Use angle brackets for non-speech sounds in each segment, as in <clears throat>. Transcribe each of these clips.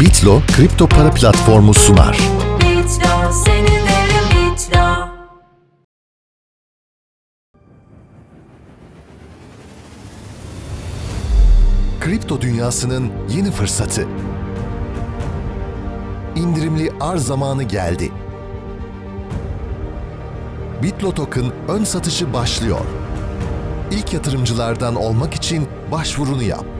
Bitlo kripto para platformu sunar. Bitlo Bitlo. Kripto dünyasının yeni fırsatı. İndirimli arz zamanı geldi. Bitlo Token ön satışı başlıyor. İlk yatırımcılardan olmak için başvurunu yap.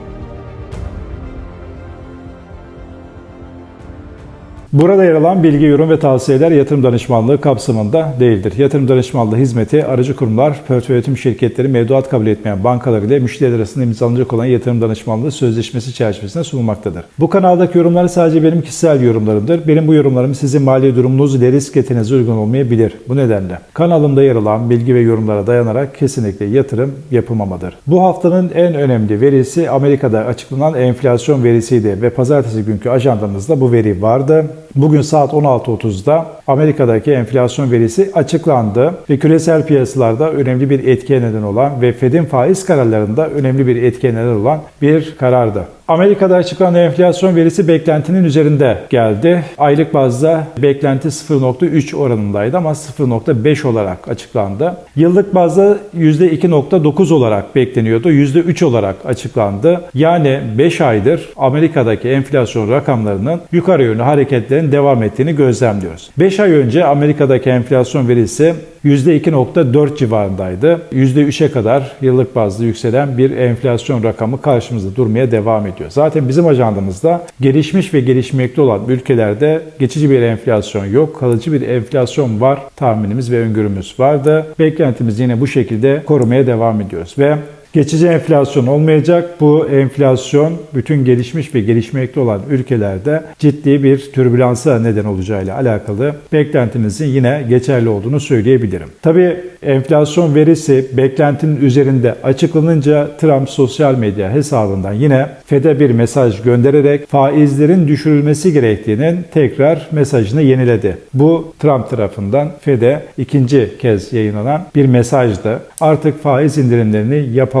Burada yer alan bilgi, yorum ve tavsiyeler yatırım danışmanlığı kapsamında değildir. Yatırım danışmanlığı hizmeti aracı kurumlar, portföy yönetim şirketleri, mevduat kabul etmeyen bankalar ile müşteriler arasında imzalanacak olan yatırım danışmanlığı sözleşmesi çerçevesinde sunulmaktadır. Bu kanaldaki yorumlar sadece benim kişisel yorumlarımdır. Benim bu yorumlarım sizin mali durumunuz ile risk etinize uygun olmayabilir. Bu nedenle kanalımda yer alan bilgi ve yorumlara dayanarak kesinlikle yatırım yapılmamadır. Bu haftanın en önemli verisi Amerika'da açıklanan enflasyon verisiydi ve pazartesi günkü ajandamızda bu veri vardı. Bugün saat 16.30'da Amerika'daki enflasyon verisi açıklandı ve küresel piyasalarda önemli bir etkiye neden olan ve Fed'in faiz kararlarında önemli bir etkiye neden olan bir karardı. Amerika'da açıklanan enflasyon verisi beklentinin üzerinde geldi. Aylık bazda beklenti 0.3 oranındaydı ama 0.5 olarak açıklandı. Yıllık bazda %2.9 olarak bekleniyordu. %3 olarak açıklandı. Yani 5 aydır Amerika'daki enflasyon rakamlarının yukarı yönlü hareketlerin devam ettiğini gözlemliyoruz. 5 ay önce Amerika'daki enflasyon verisi %2.4 civarındaydı. %3'e kadar yıllık bazda yükselen bir enflasyon rakamı karşımızda durmaya devam ediyor. Zaten bizim ajandamızda gelişmiş ve gelişmekte olan ülkelerde geçici bir enflasyon yok, kalıcı bir enflasyon var tahminimiz ve öngörümüz vardı. Beklentimiz yine bu şekilde korumaya devam ediyoruz ve Geçici enflasyon olmayacak. Bu enflasyon bütün gelişmiş ve gelişmekte olan ülkelerde ciddi bir türbülansa neden olacağıyla alakalı beklentimizin yine geçerli olduğunu söyleyebilirim. Tabii enflasyon verisi beklentinin üzerinde açıklanınca Trump sosyal medya hesabından yine Fed'e bir mesaj göndererek faizlerin düşürülmesi gerektiğinin tekrar mesajını yeniledi. Bu Trump tarafından Fed'e ikinci kez yayınlanan bir mesajdı. Artık faiz indirimlerini yapalım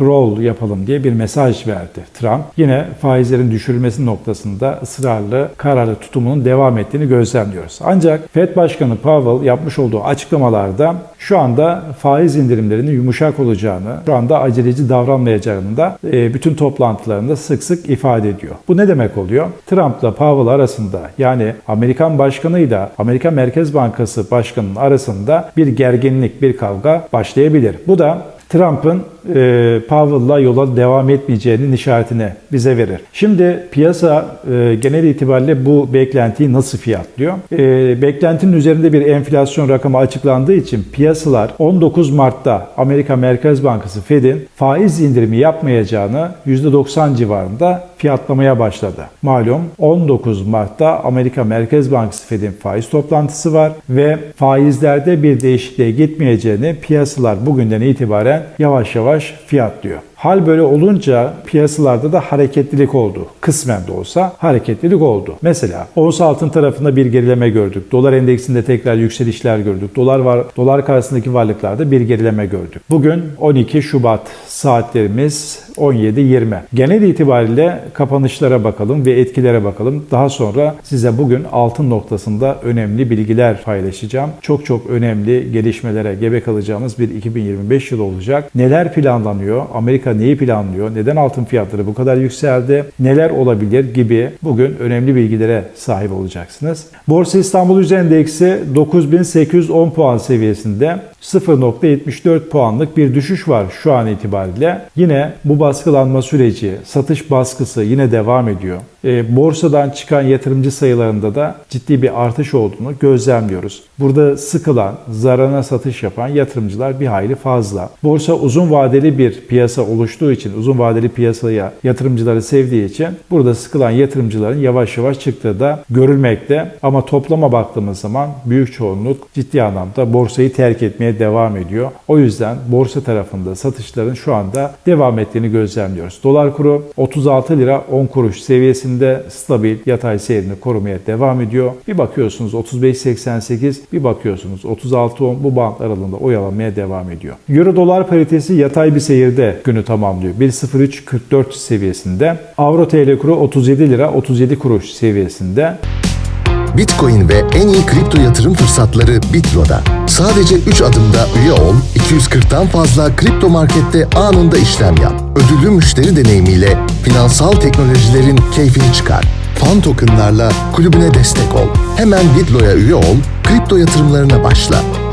roll yapalım diye bir mesaj verdi Trump. Yine faizlerin düşürülmesi noktasında ısrarlı, kararlı tutumunun devam ettiğini gözlemliyoruz. Ancak Fed Başkanı Powell yapmış olduğu açıklamalarda şu anda faiz indirimlerinin yumuşak olacağını, şu anda aceleci davranmayacağını da e, bütün toplantılarında sık sık ifade ediyor. Bu ne demek oluyor? Trump'la Powell arasında yani Amerikan Başkanı'yla Amerikan Merkez Bankası Başkanı'nın arasında bir gerginlik, bir kavga başlayabilir. Bu da Trump'ın e, Powell'la yola devam etmeyeceğinin işaretini bize verir. Şimdi piyasa e, genel itibariyle bu beklentiyi nasıl fiyatlıyor? E, beklentinin üzerinde bir enflasyon rakamı açıklandığı için piyasalar 19 Mart'ta Amerika Merkez Bankası Fed'in faiz indirimi yapmayacağını %90 civarında fiyatlamaya başladı. Malum 19 Mart'ta Amerika Merkez Bankası Fed'in faiz toplantısı var ve faizlerde bir değişikliğe gitmeyeceğini piyasalar bugünden itibaren yavaş yavaş fiyatlıyor. Hal böyle olunca piyasalarda da hareketlilik oldu. Kısmen de olsa hareketlilik oldu. Mesela ons altın tarafında bir gerileme gördük. Dolar endeksinde tekrar yükselişler gördük. Dolar var dolar karşısındaki varlıklarda bir gerileme gördük. Bugün 12 Şubat saatlerimiz 17.20. Genel itibariyle kapanışlara bakalım ve etkilere bakalım. Daha sonra size bugün altın noktasında önemli bilgiler paylaşacağım. Çok çok önemli gelişmelere gebe kalacağımız bir 2025 yılı olacak. Neler planlanıyor? Amerika neyi planlıyor? Neden altın fiyatları bu kadar yükseldi? Neler olabilir gibi bugün önemli bilgilere sahip olacaksınız. Borsa İstanbul Yüz Endeksi 9810 puan seviyesinde 0.74 puanlık bir düşüş var şu an itibariyle. Yine bu baskılanma süreci, satış baskısı yine devam ediyor. E, borsadan çıkan yatırımcı sayılarında da ciddi bir artış olduğunu gözlemliyoruz. Burada sıkılan, zararına satış yapan yatırımcılar bir hayli fazla. Borsa uzun vadeli bir piyasa oluştuğu için, uzun vadeli piyasaya yatırımcıları sevdiği için burada sıkılan yatırımcıların yavaş yavaş çıktığı da görülmekte. Ama toplama baktığımız zaman büyük çoğunluk ciddi anlamda borsayı terk etmeye devam ediyor. O yüzden borsa tarafında satışların şu anda devam ettiğini gözlemliyoruz. Dolar kuru 36 lira 10 kuruş seviyesinde stabil yatay seyrini korumaya devam ediyor. Bir bakıyorsunuz 35.88 bir bakıyorsunuz 36.10 bu band aralığında oyalanmaya devam ediyor. Euro dolar paritesi yatay bir seyirde günü tamamlıyor. 1.0344 seviyesinde. Avro TL kuru 37 lira 37 kuruş seviyesinde. Bitcoin ve en iyi kripto yatırım fırsatları Bitlo'da. Sadece 3 adımda üye ol, 240'tan fazla kripto markette anında işlem yap. Ödüllü müşteri deneyimiyle finansal teknolojilerin keyfini çıkar. Fan tokenlarla kulübüne destek ol. Hemen Bitlo'ya üye ol, kripto yatırımlarına başla.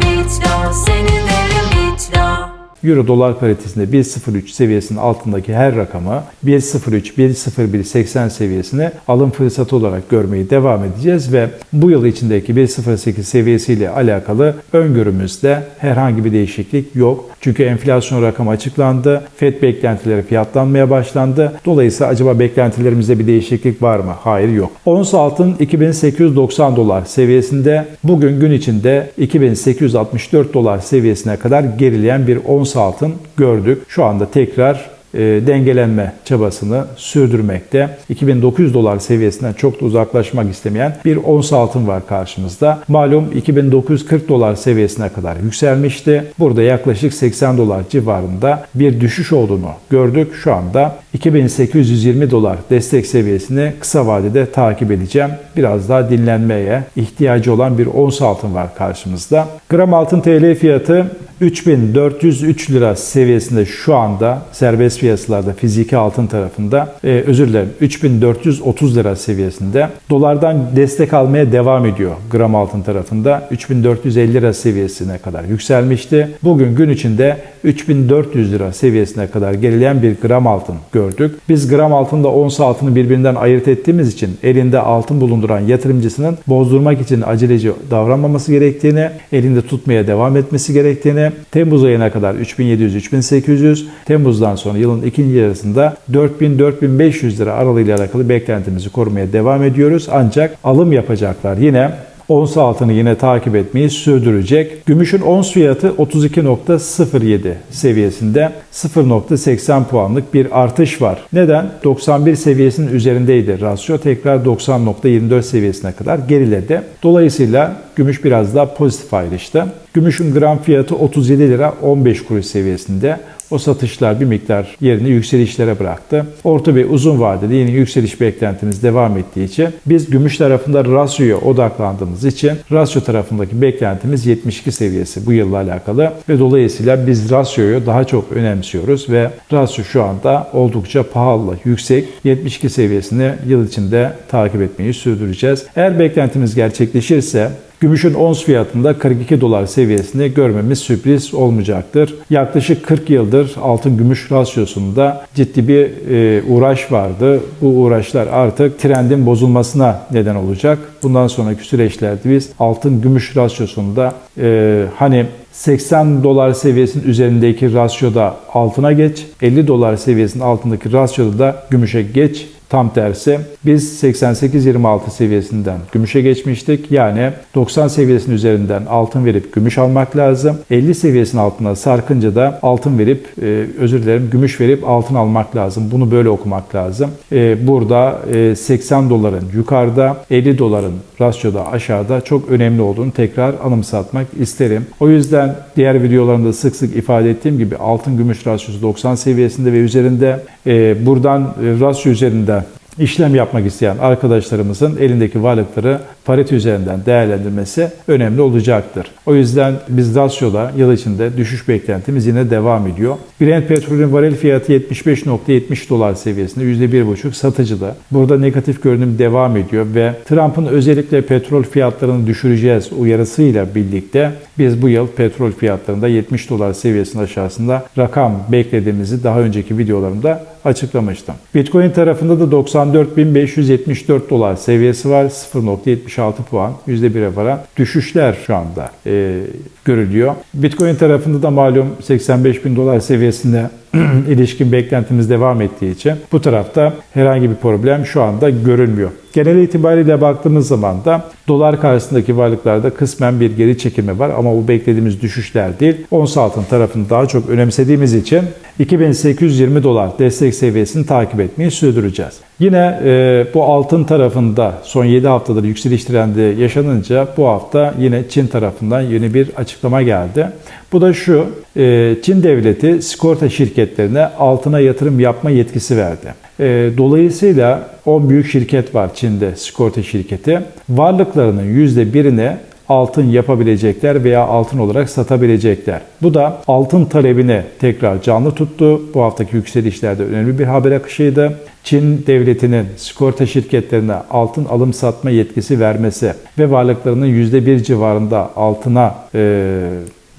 Euro dolar paritesinde 1.03 seviyesinin altındaki her rakamı 1.03 1.0180 seviyesine alım fırsatı olarak görmeyi devam edeceğiz ve bu yıl içindeki 1.08 seviyesiyle alakalı öngörümüzde herhangi bir değişiklik yok. Çünkü enflasyon rakamı açıklandı. FED beklentileri fiyatlanmaya başlandı. Dolayısıyla acaba beklentilerimizde bir değişiklik var mı? Hayır yok. Ons altın 2890 dolar seviyesinde bugün gün içinde 2864 dolar seviyesine kadar gerileyen bir ons altın gördük. Şu anda tekrar e, dengelenme çabasını sürdürmekte. 2900 dolar seviyesinden çok da uzaklaşmak istemeyen bir ons altın var karşımızda. Malum 2940 dolar seviyesine kadar yükselmişti. Burada yaklaşık 80 dolar civarında bir düşüş olduğunu gördük. Şu anda 2820 dolar destek seviyesini kısa vadede takip edeceğim. Biraz daha dinlenmeye ihtiyacı olan bir ons altın var karşımızda. Gram altın TL fiyatı 3403 lira seviyesinde şu anda serbest piyasalarda fiziki altın tarafında e, özür dilerim 3430 lira seviyesinde. Dolardan destek almaya devam ediyor gram altın tarafında 3450 lira seviyesine kadar yükselmişti. Bugün gün içinde 3400 lira seviyesine kadar gerileyen bir gram altın gördük. Biz gram altında ons altını birbirinden ayırt ettiğimiz için elinde altın bulunduran yatırımcısının bozdurmak için aceleci davranmaması gerektiğini, elinde tutmaya devam etmesi gerektiğini, Temmuz ayına kadar 3700-3800, Temmuz'dan sonra yılın ikinci yarısında 4000-4500 lira aralığıyla alakalı beklentimizi korumaya devam ediyoruz. Ancak alım yapacaklar yine Ons altını yine takip etmeyi sürdürecek. Gümüşün ons fiyatı 32.07 seviyesinde 0.80 puanlık bir artış var. Neden? 91 seviyesinin üzerindeydi rasyo. Tekrar 90.24 seviyesine kadar geriledi. Dolayısıyla gümüş biraz daha pozitif ayrıştı. Gümüşün gram fiyatı 37 lira 15 kuruş seviyesinde. O satışlar bir miktar yerini yükselişlere bıraktı. Orta ve uzun vadede yine yükseliş beklentimiz devam ettiği için biz gümüş tarafında rasyoya odaklandığımız için rasyo tarafındaki beklentimiz 72 seviyesi bu yılla alakalı ve dolayısıyla biz rasyoyu daha çok önemsiyoruz ve rasyo şu anda oldukça pahalı, yüksek. 72 seviyesini yıl içinde takip etmeyi sürdüreceğiz. Eğer beklentimiz gerçekleşirse Gümüşün ons fiyatında 42 dolar seviyesini görmemiz sürpriz olmayacaktır. Yaklaşık 40 yıldır altın gümüş rasyosunda ciddi bir e, uğraş vardı. Bu uğraşlar artık trendin bozulmasına neden olacak. Bundan sonraki süreçlerde biz altın gümüş rasyosunda e, hani 80 dolar seviyesinin üzerindeki rasyoda altına geç, 50 dolar seviyesinin altındaki rasyoda da gümüşe geç Tam tersi biz 88-26 seviyesinden gümüşe geçmiştik. Yani 90 seviyesinin üzerinden altın verip gümüş almak lazım. 50 seviyesinin altına sarkınca da altın verip e, özür dilerim gümüş verip altın almak lazım. Bunu böyle okumak lazım. E, burada e, 80 doların yukarıda 50 doların rasyoda aşağıda çok önemli olduğunu tekrar anımsatmak isterim. O yüzden diğer videolarımda sık sık ifade ettiğim gibi altın gümüş rasyosu 90 seviyesinde ve üzerinde e, buradan e, rasyo üzerinde işlem yapmak isteyen arkadaşlarımızın elindeki varlıkları parite üzerinden değerlendirmesi önemli olacaktır. O yüzden biz rasyoda yıl içinde düşüş beklentimiz yine devam ediyor. Brent petrolün varil fiyatı 75.70 dolar seviyesinde %1,5 satıcıda. Burada negatif görünüm devam ediyor ve Trump'ın özellikle petrol fiyatlarını düşüreceğiz uyarısıyla birlikte biz bu yıl petrol fiyatlarında 70 dolar seviyesinin aşağısında rakam beklediğimizi daha önceki videolarımda açıklamıştım. Bitcoin tarafında da 94.574 dolar seviyesi var. 0.76 puan %1'e varan düşüşler şu anda e, görülüyor. Bitcoin tarafında da malum 85 bin dolar seviyesinde <clears throat> ilişkin beklentimiz devam ettiği için bu tarafta herhangi bir problem şu anda görülmüyor. Genel itibariyle baktığımız zaman da dolar karşısındaki varlıklarda kısmen bir geri çekilme var ama bu beklediğimiz düşüşler değil. Ons altın tarafını daha çok önemsediğimiz için 2820 dolar destek seviyesini takip etmeyi sürdüreceğiz. Yine e, bu altın tarafında son 7 haftadır yükseliş trendi yaşanınca bu hafta yine Çin tarafından yeni bir açıklama geldi. Bu da şu, e, Çin devleti sigorta şirketlerine altına yatırım yapma yetkisi verdi. E, Dolayısıyla 10 büyük şirket var Çin'de sigorta şirketi. Varlıklarının %1'ine altın yapabilecekler veya altın olarak satabilecekler. Bu da altın talebini tekrar canlı tuttu. Bu haftaki yükselişlerde önemli bir haber akışıydı. Çin devletinin sigorta şirketlerine altın alım satma yetkisi vermesi ve varlıklarının %1 civarında altına e,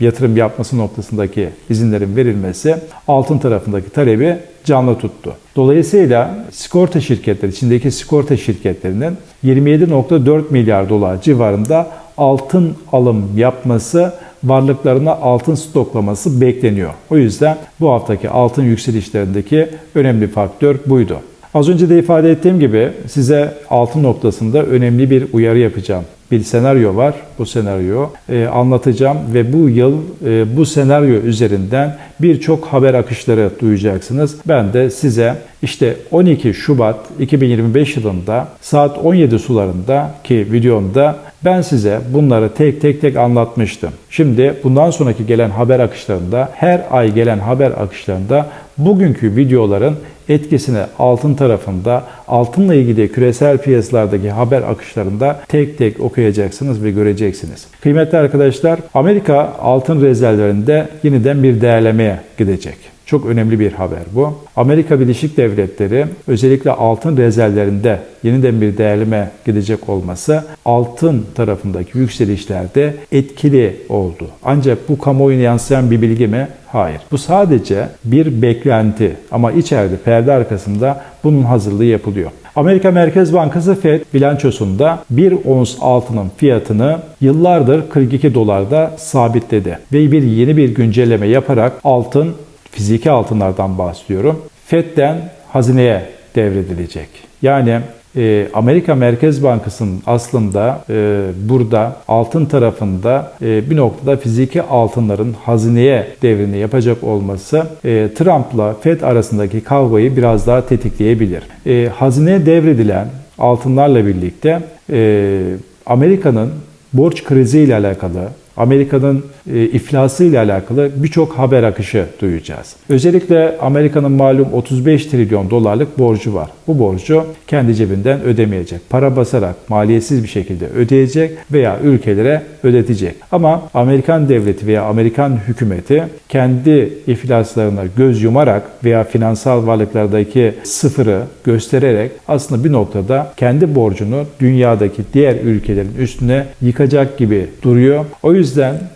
yatırım yapması noktasındaki izinlerin verilmesi altın tarafındaki talebi canlı tuttu. Dolayısıyla sigorta şirketleri, içindeki sigorta şirketlerinin 27.4 milyar dolar civarında altın alım yapması, varlıklarına altın stoklaması bekleniyor. O yüzden bu haftaki altın yükselişlerindeki önemli faktör buydu. Az önce de ifade ettiğim gibi size altın noktasında önemli bir uyarı yapacağım. Bir senaryo var. Bu senaryo e, anlatacağım ve bu yıl e, bu senaryo üzerinden birçok haber akışları duyacaksınız. Ben de size işte 12 Şubat 2025 yılında saat 17 sularında ki videomda ben size bunları tek tek tek anlatmıştım. Şimdi bundan sonraki gelen haber akışlarında her ay gelen haber akışlarında bugünkü videoların etkisini altın tarafında, altınla ilgili küresel piyasalardaki haber akışlarında tek tek okuyacaksınız ve göreceksiniz. Kıymetli arkadaşlar, Amerika altın rezervlerinde yeniden bir değerlemeye gidecek. Çok önemli bir haber bu. Amerika Birleşik Devletleri özellikle altın rezervlerinde yeniden bir değerleme gidecek olması altın tarafındaki yükselişlerde etkili oldu. Ancak bu kamuoyuna yansıyan bir bilgi mi? Hayır. Bu sadece bir beklenti ama içeride perde arkasında bunun hazırlığı yapılıyor. Amerika Merkez Bankası Fed bilançosunda bir ons altının fiyatını yıllardır 42 dolarda sabitledi ve bir yeni bir güncelleme yaparak altın fiziki altınlardan bahsediyorum. FED'den hazineye devredilecek. Yani e, Amerika Merkez Bankası'nın aslında e, burada altın tarafında e, bir noktada fiziki altınların hazineye devrini yapacak olması e, Trump'la Fed arasındaki kavgayı biraz daha tetikleyebilir. E, hazineye devredilen altınlarla birlikte e, Amerika'nın borç krizi ile alakalı Amerika'nın e, iflası ile alakalı birçok haber akışı duyacağız. Özellikle Amerika'nın malum 35 trilyon dolarlık borcu var. Bu borcu kendi cebinden ödemeyecek. Para basarak maliyetsiz bir şekilde ödeyecek veya ülkelere ödetecek. Ama Amerikan devleti veya Amerikan hükümeti kendi iflaslarına göz yumarak veya finansal varlıklardaki sıfırı göstererek aslında bir noktada kendi borcunu dünyadaki diğer ülkelerin üstüne yıkacak gibi duruyor. O yüzden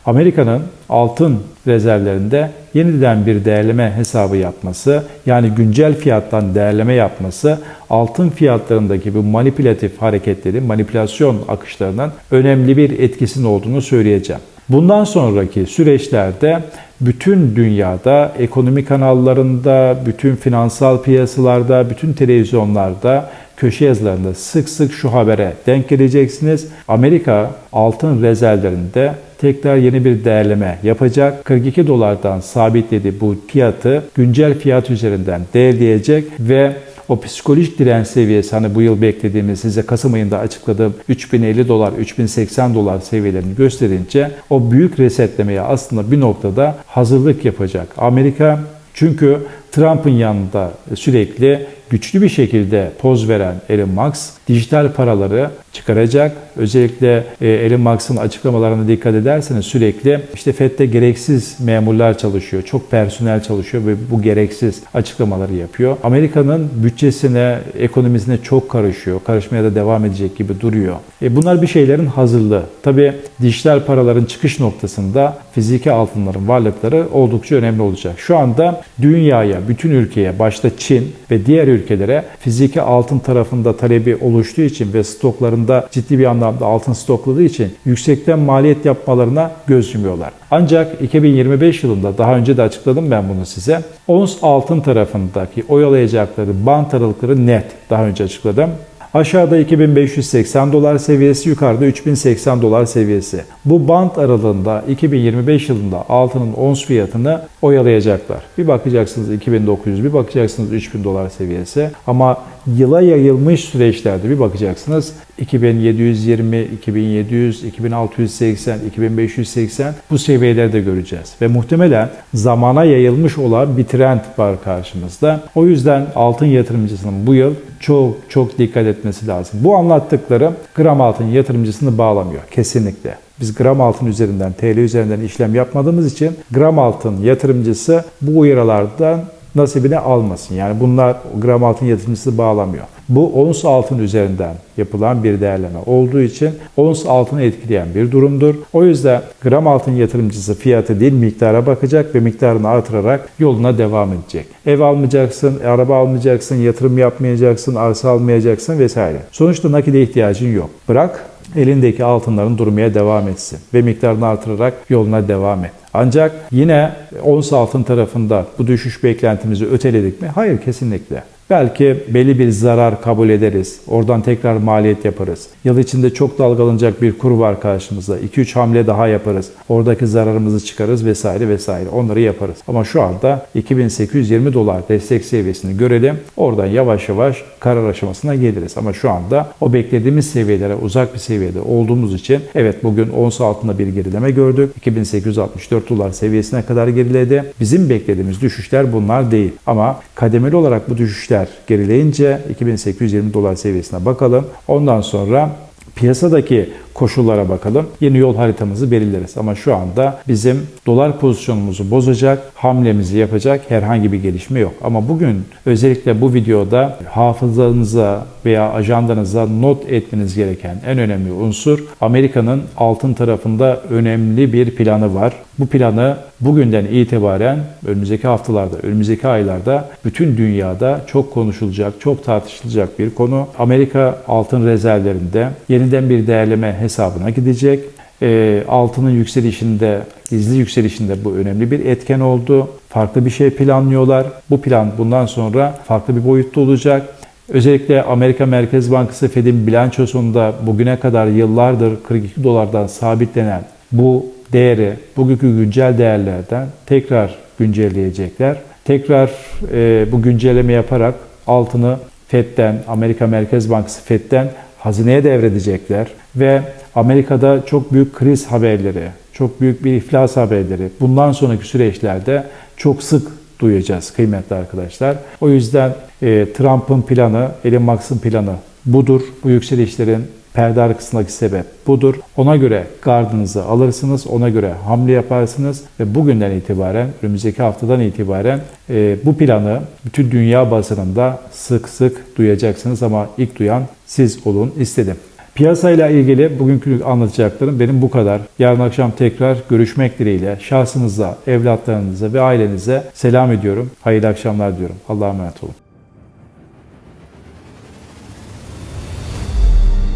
Amerika'nın altın rezervlerinde yeniden bir değerleme hesabı yapması, yani güncel fiyattan değerleme yapması, altın fiyatlarındaki bu manipülatif hareketleri, manipülasyon akışlarının önemli bir etkisinin olduğunu söyleyeceğim. Bundan sonraki süreçlerde bütün dünyada, ekonomi kanallarında, bütün finansal piyasalarda, bütün televizyonlarda, köşe yazılarında sık sık şu habere denk geleceksiniz. Amerika altın rezervlerinde tekrar yeni bir değerleme yapacak. 42 dolardan sabitledi bu fiyatı güncel fiyat üzerinden değerleyecek ve o psikolojik direnç seviyesi hani bu yıl beklediğimiz size Kasım ayında açıkladığım 3050 dolar, 3080 dolar seviyelerini gösterince o büyük resetlemeye aslında bir noktada hazırlık yapacak. Amerika çünkü Trump'ın yanında sürekli güçlü bir şekilde poz veren Elon Musk dijital paraları çıkaracak. Özellikle e, Elon Musk'ın açıklamalarına dikkat ederseniz sürekli işte FED'de gereksiz memurlar çalışıyor, çok personel çalışıyor ve bu gereksiz açıklamaları yapıyor. Amerika'nın bütçesine, ekonomisine çok karışıyor. Karışmaya da devam edecek gibi duruyor. E bunlar bir şeylerin hazırlığı. Tabii dijital paraların çıkış noktasında fiziki altınların varlıkları oldukça önemli olacak. Şu anda dünyaya, bütün ülkeye, başta Çin ve diğer ülkelere fiziki altın tarafında talebi oluştuğu için ve stoklarında ciddi bir anlamda altın stokladığı için yüksekten maliyet yapmalarına göz yumuyorlar. Ancak 2025 yılında daha önce de açıkladım ben bunu size. Ons altın tarafındaki oyalayacakları bant aralıkları net daha önce açıkladım. Aşağıda 2580 dolar seviyesi, yukarıda 3080 dolar seviyesi. Bu bant aralığında 2025 yılında altının ons fiyatını oyalayacaklar. Bir bakacaksınız 2900, bir bakacaksınız 3000 dolar seviyesi. Ama yıla yayılmış süreçlerde bir bakacaksınız 2720, 2700, 2680, 2580 bu seviyeleri de göreceğiz. Ve muhtemelen zamana yayılmış olan bir trend var karşımızda. O yüzden altın yatırımcısının bu yıl çok çok dikkat etmesi lazım. Bu anlattıklarım gram altın yatırımcısını bağlamıyor kesinlikle. Biz gram altın üzerinden, TL üzerinden işlem yapmadığımız için gram altın yatırımcısı bu uyarılardan nasibini almasın. Yani bunlar gram altın yatırımcısı bağlamıyor. Bu ons altın üzerinden yapılan bir değerleme olduğu için ons altını etkileyen bir durumdur. O yüzden gram altın yatırımcısı fiyatı değil miktara bakacak ve miktarını artırarak yoluna devam edecek. Ev almayacaksın, araba almayacaksın, yatırım yapmayacaksın, arsa almayacaksın vesaire. Sonuçta nakide ihtiyacın yok. Bırak elindeki altınların durmaya devam etsin ve miktarını artırarak yoluna devam et. Ancak yine ons altın tarafında bu düşüş beklentimizi öteledik mi? Hayır kesinlikle. Belki belli bir zarar kabul ederiz. Oradan tekrar maliyet yaparız. Yıl içinde çok dalgalanacak bir kur var karşımızda. 2-3 hamle daha yaparız. Oradaki zararımızı çıkarız vesaire vesaire. Onları yaparız. Ama şu anda 2820 dolar destek seviyesini görelim. Oradan yavaş yavaş karar aşamasına geliriz. Ama şu anda o beklediğimiz seviyelere uzak bir seviyede olduğumuz için evet bugün ons altında bir gerileme gördük. 2864 dolar seviyesine kadar geriledi. Bizim beklediğimiz düşüşler bunlar değil. Ama kademeli olarak bu düşüşler gerileyince 2820 dolar seviyesine bakalım. Ondan sonra piyasadaki koşullara bakalım. Yeni yol haritamızı belirleriz. Ama şu anda bizim dolar pozisyonumuzu bozacak, hamlemizi yapacak herhangi bir gelişme yok. Ama bugün özellikle bu videoda hafızanıza veya ajandanıza not etmeniz gereken en önemli unsur Amerika'nın altın tarafında önemli bir planı var. Bu planı bugünden itibaren önümüzdeki haftalarda, önümüzdeki aylarda bütün dünyada çok konuşulacak, çok tartışılacak bir konu. Amerika altın rezervlerinde yeniden bir değerleme hesabına gidecek. E, altının yükselişinde, gizli yükselişinde bu önemli bir etken oldu. Farklı bir şey planlıyorlar. Bu plan bundan sonra farklı bir boyutta olacak. Özellikle Amerika Merkez Bankası Fed'in bilançosunda bugüne kadar yıllardır 42 dolardan sabitlenen bu değeri bugünkü güncel değerlerden tekrar güncelleyecekler. Tekrar e, bu güncelleme yaparak altını FED'den, Amerika Merkez Bankası FED'den hazineye devredecekler ve Amerika'da çok büyük kriz haberleri, çok büyük bir iflas haberleri bundan sonraki süreçlerde çok sık duyacağız kıymetli arkadaşlar. O yüzden e, Trump'ın planı, Elon Musk'ın planı budur. Bu yükselişlerin perde arkasındaki sebep budur. Ona göre gardınızı alırsınız, ona göre hamle yaparsınız ve bugünden itibaren, önümüzdeki haftadan itibaren e, bu planı bütün dünya basınında sık sık duyacaksınız ama ilk duyan siz olun istedim. Piyasayla ilgili bugünkü anlatacaklarım benim bu kadar. Yarın akşam tekrar görüşmek dileğiyle şahsınıza, evlatlarınıza ve ailenize selam ediyorum. Hayırlı akşamlar diyorum. Allah'a emanet olun.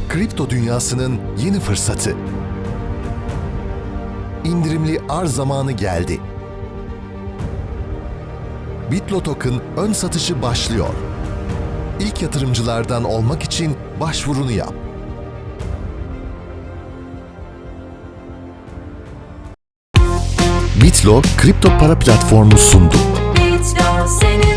Kripto dünyasının yeni fırsatı. İndirimli arz zamanı geldi. Bitlo Token ön satışı başlıyor. İlk yatırımcılardan olmak için başvurunu yap. Bitlo kripto para platformu sundu. Bitlo seni